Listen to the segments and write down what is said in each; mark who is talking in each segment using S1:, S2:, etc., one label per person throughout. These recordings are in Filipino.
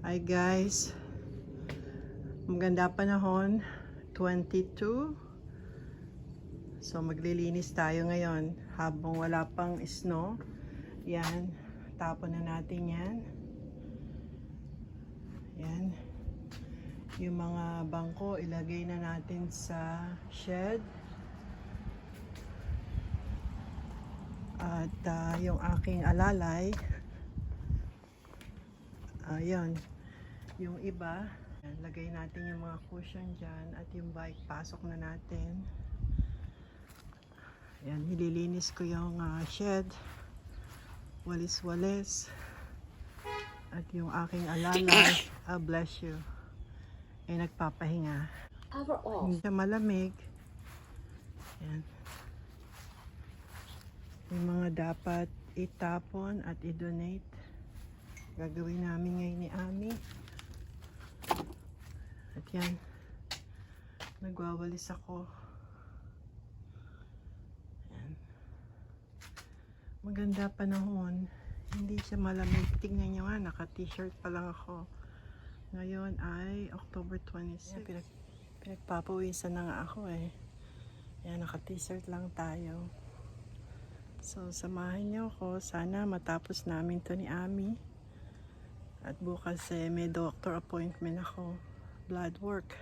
S1: Hi guys. Maganda panahon. 22. So maglilinis tayo ngayon habang wala pang snow. Yan. Tapon na natin yan. Yan. Yung mga bangko ilagay na natin sa shed. At ah, yung aking alalay Ayun. Yung iba, lagay natin yung mga cushion dyan at yung bike, pasok na natin. Yan, nililinis ko yung ah, shed. Walis-walis. At yung aking alalay, ah, bless you, ay nagpapahinga.
S2: Hour off.
S1: Hindi siya malamig. Yan. Yung mga dapat itapon at i-donate. Gagawin namin ngayon ni Ami. At yan. Nagwawalis ako. Yan. Maganda panahon. Hindi siya malamig. Tingnan nyo nga, naka-t-shirt pa lang ako. Ngayon ay October 26. Pinag pinagpapawisan na nga ako eh. Yan, naka-t-shirt lang tayo. So, samahan niyo ako. Sana matapos namin to ni Ami. At bukas eh, may doctor appointment ako. Blood work.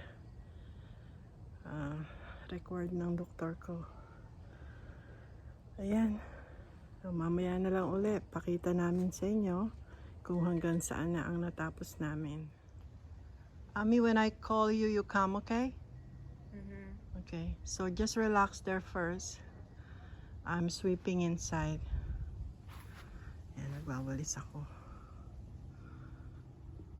S1: Ah, record ng doktor ko. Ayan. So, mamaya na lang uli. Pakita namin sa inyo kung hanggang saan na ang natapos namin. Ami, when I call you, you come, okay? Okay. So just relax there first. I'm sweeping inside. Ayan, nagwawalis ako.